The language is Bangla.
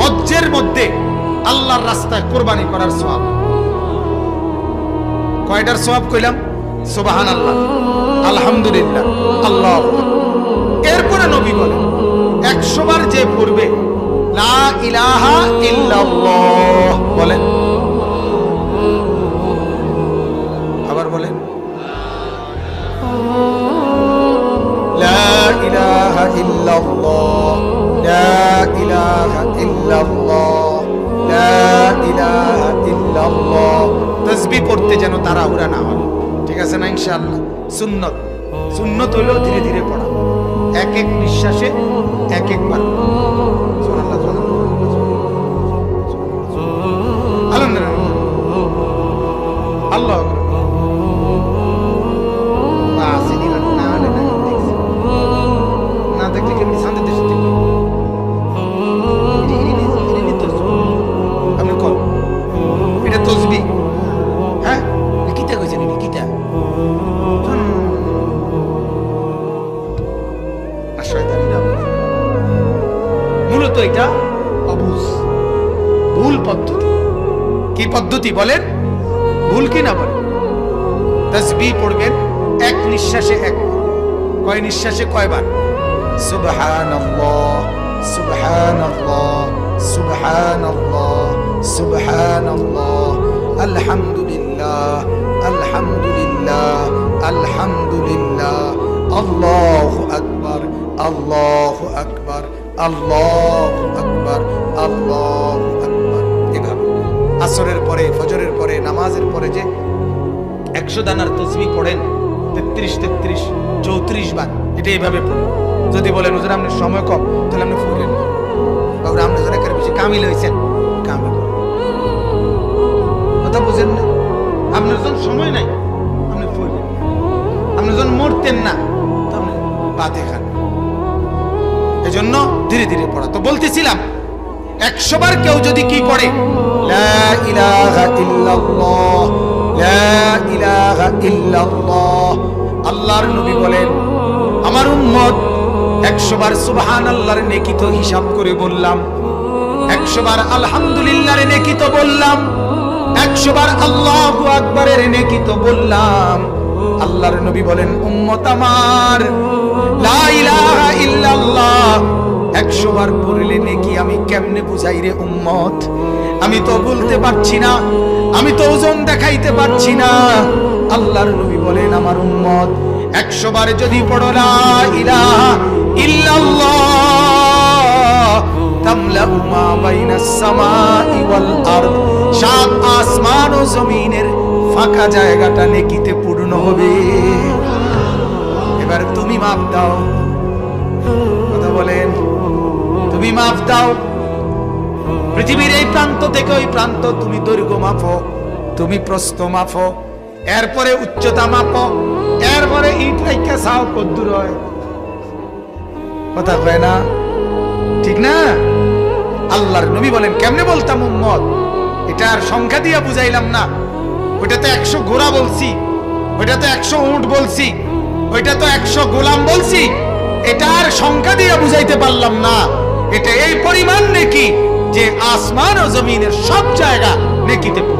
হজ্জের মধ্যে আল্লাহর রাস্তায় কোরবানি করার সব কয়টার সব কইলাম? সুবাহান আল্লাহ আলহামদুলিল্লাহ। আল্লাহ এরপরে নবী বলেন একশোবার যে পূর্বে লা ইলাহা ইল্লাল্লাহ বলেন। পড়তে যেন তারা তাড়াহুড়া না হয়। ঠিক আছে না, ইনশাআল্লাহ? সুন্নত। সুন্নত হইলেও ধীরে ধীরে পড়া। এক এক নিঃশ্বাসে এক একবার এটা অবুজ ভুল পদ্ধতি। কি পদ্ধতি বলেন? ভুল কি না বলেন? তসবি পড়বেন এক নিঃশ্বাসে এক। কয় নিঃশ্বাসে কয়বার? সুবহানাল্লাহ সুবহানাল্লাহ সুবহানাল্লাহ সুবহানাল্লাহ। আলহামদুলিল্লাহ আলহামদুলিল্লাহ আলহামদুলিল্লাহ। আল্লাহু আকবার আল্লাহু আকবার। আল্লাহু আকবার আল্লাহু আকবার। এভাবে। আসরের পরে, ফজরের পরে, নামাজের পরে যে একশো দানার তসবি পড়েন, তেত্রিশ তেত্রিশ, চৌত্রিশ বার, এটা এইভাবে পড়েন। যদি বলেন, হুজুর আপনার সময় কম, তাহলে আপনি ফুলেন না। বাবুরা আপনি যারা কার বেশি কামিল হয়েছেন। কামিল। কথা বুঝেন না? আপনার যখন সময় নাই, আপনি ফুলেন আপনি যখন মরতেন না তো আপনি বাতে খান। এজন্য ধীরে ধীরে পড়া। তো বলতেছিলাম, একশো বার কেউ যদি কি পড়ে আল্লাহর নবী বলেন, আমার উম্মত একশো বার সুবহান আল্লাহর নেকিত হিসাব করে বললাম, একশো বার আলহামদুলিল্লাহর নেকি তো বললাম, একশো বার আল্লাহু আকবরের নেকি তো বললাম আল্লাহর নবী বলেন, উম্মত আমার একশো বার পড়লে নেকি, আমি কেমনে বুঝাই রে উম্মত? আমি তো বলতে পারছি না, আমি তো ওজন দেখাইতে পারছি না। আল্লাহর নবী বলেন, আমার উম্মত, একশো বার যদি পড়ো, লা ইলাহা ইল্লাল্লাহ। তামলাউ মা বাইনাস সামাই ওয়াল আরদ। সাত আসমান ও জমিনের ফাঁকা জায়গাটা নেকিতে পূর্ণ হবে এবার তুমি মাপ দাও। কথা বলেন। তুমি মাপ দাও। পৃথিবীর এই প্রান্ত থেকে ওই প্রান্ত তুমি দৈর্ঘ্য মাপো। তুমি প্রস্থ মাপো। এরপরে উচ্চতা মাপো। এরপরে ইট রেখা সাও কদ্দুর হয় কথা কয় না? ঠিক না? আল্লাহর নবী বলেন, কেমনে বলতাম উম্মত? এটার সংখ্যা দিয়ে বুঝাইলাম না। ওইটাতে একশো ঘোড়া বলছি। ওইটাতে একশো উঁট বলছি। ওইটা তো একশো গোলাম বলছি। এটা আর সংখ্যা দিয়ে বুঝাইতে পারলাম না। এটা এই পরিমাণ নেকি যে আসমান ও জমিনের সব জায়গা নেকিতে পূর্ণ